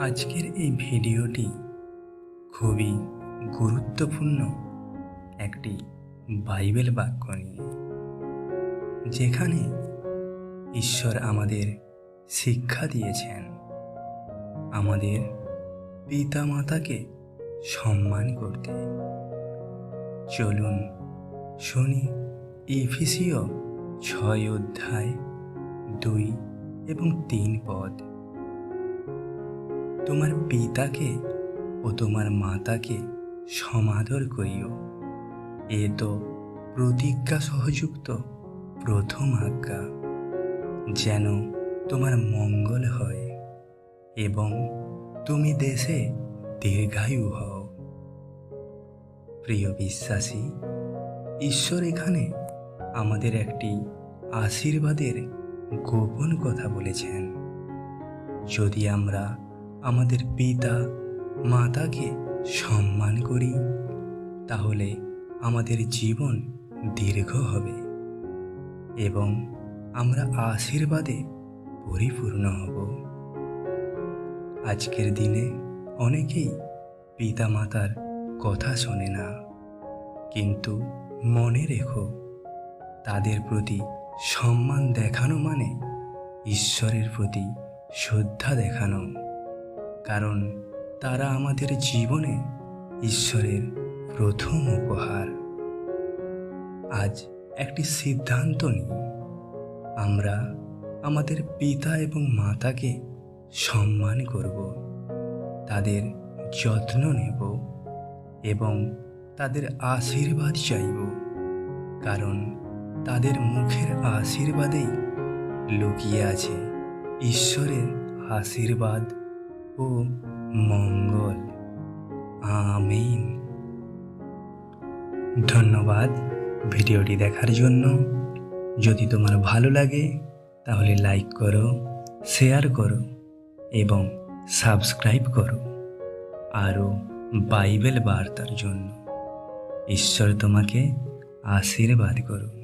আজকের এই ভিডিওটি খুবই গুরুত্বপূর্ণ একটি বাইবেল বাক্য নিয়ে, যেখানে ঈশ্বর আমাদের শিক্ষা দিয়েছেন, আমাদের পিতামাতাকে সম্মান করতে। চলুন শুনি ইফিসিও ছয় অধ্যায় দুই এবং তিন পদ। তোমার পিতাকে ও তোমার মাতাকে সমাদর করিও। এ তো প্রতিজ্ঞা সহযুক্ত প্রথম আজ্ঞা। যেন তোমার মঙ্গল হয় এবং তুমি দেশে দীর্ঘায়ু হও। প্রিয় বিশ্বাসী, ঈশ্বর এখানে আমাদের একটি আশীর্বাদের গোপন কথা বলেছেন। যদি আমরা আমাদের পিতা মাতাকে সম্মান করি, তাহলে আমাদের জীবন দীর্ঘ হবে এবং আমরা আশীর্বাদে পরিপূর্ণ হব। আজকের দিনে অনেকেই পিতা মাতার কথা শোনে না, কিন্তু মনে রেখো, তাদের প্রতি সম্মান দেখানো মানে ঈশ্বরের প্রতি শ্রদ্ধা দেখানো। কারণ তারা আমাদের জীবনে ঈশ্বরের প্রথম উপহার। আজ একটি সিদ্ধান্ত নিই। আমরা আমাদের পিতা এবং মাতাকে সম্মান করব, তাদের যত্ন নেব এবং তাদের আশীর্বাদ চাইব। কারণ তাদের মুখের আশীর্বাদেই লুকিয়ে আছে ঈশ্বরের আশীর্বাদ। ও মঙ্গল। আমিন। ধন্যবাদ ভিডিওটি দেখার জন্য। যদি তোমার ভালো লাগে, তাহলে লাইক করো, শেয়ার করো এবং সাবস্ক্রাইব করো। আরও বাইবেল বার্তার জন্য। ঈশ্বর তোমাকে আশীর্বাদ করো